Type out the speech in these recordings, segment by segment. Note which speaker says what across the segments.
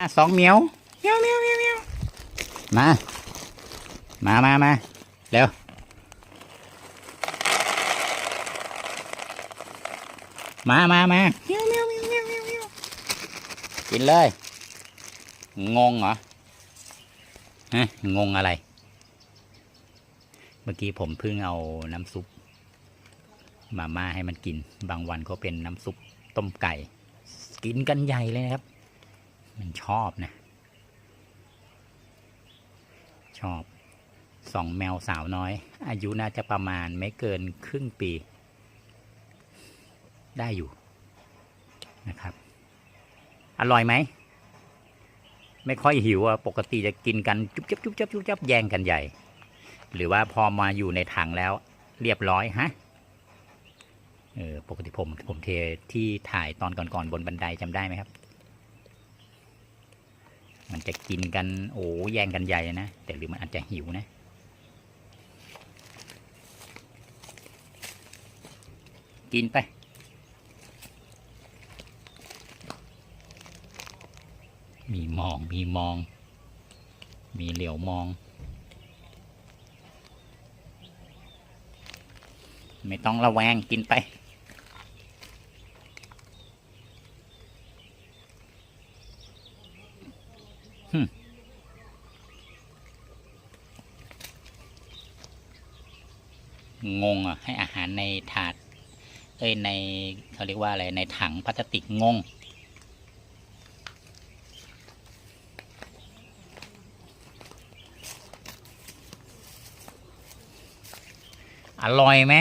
Speaker 1: อะสองเหมียวเหมียวเหมียวเหมียวเหมียวมามามามาเร็วมามามาเหมียวเหมียวเหมียวเหมียวเหมียวเหมียวกินเลย งงเหรอฮะงงอะไร เมื่อกี้ผมเพิ่งเอาน้ำซุปมาม่าให้มันกิน บางวันก็เป็นน้ำซุปต้มไก่ กินกันใหญ่เลยนะครับ มันชอบนะ ชอบสองแมวสาวน้อย อายุน่าจะประมาณไม่เกินครึ่งปี ได้อยู่นะครับ อร่อยไหม ไม่ค่อยหิวอะปกติจะกินกันจุ๊บจับจุ๊บจับจุ๊บจับแย่งกันใหญ่ หรือว่าพอมาอยู่ในถังแล้ว เรียบร้อยฮะเออปกติผมผมเทที่ถ่ายตอนก่อนๆบนบันไดจำได้ไหมครับ มันจะกินกันโอ้แย่งกันใหญ่นะ แต่หรือมันอาจจะหิวนะ กินไป มีมองมีมอง มีเหลียวมอง ไม่ต้องระแวงกินไป งงอะ ให้อาหารในถาด เอ้ย ในเขาเรียกว่าอะไร ในถังพลาสติกงง อร่อยไหม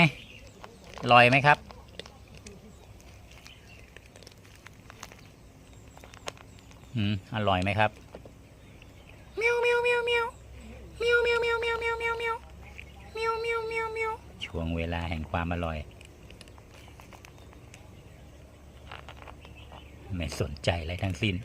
Speaker 1: อร่อยไหมครับอืมอร่อยไหมครับ ยวเมียวเมียวเมียวเมียวเมียวเมียวเมียวเมียวเมียวเมียวเมียวเมียวเมียวช่วงเวลาแห่งความอร่อย ไม่สนใจอะไรทั้งสิ้น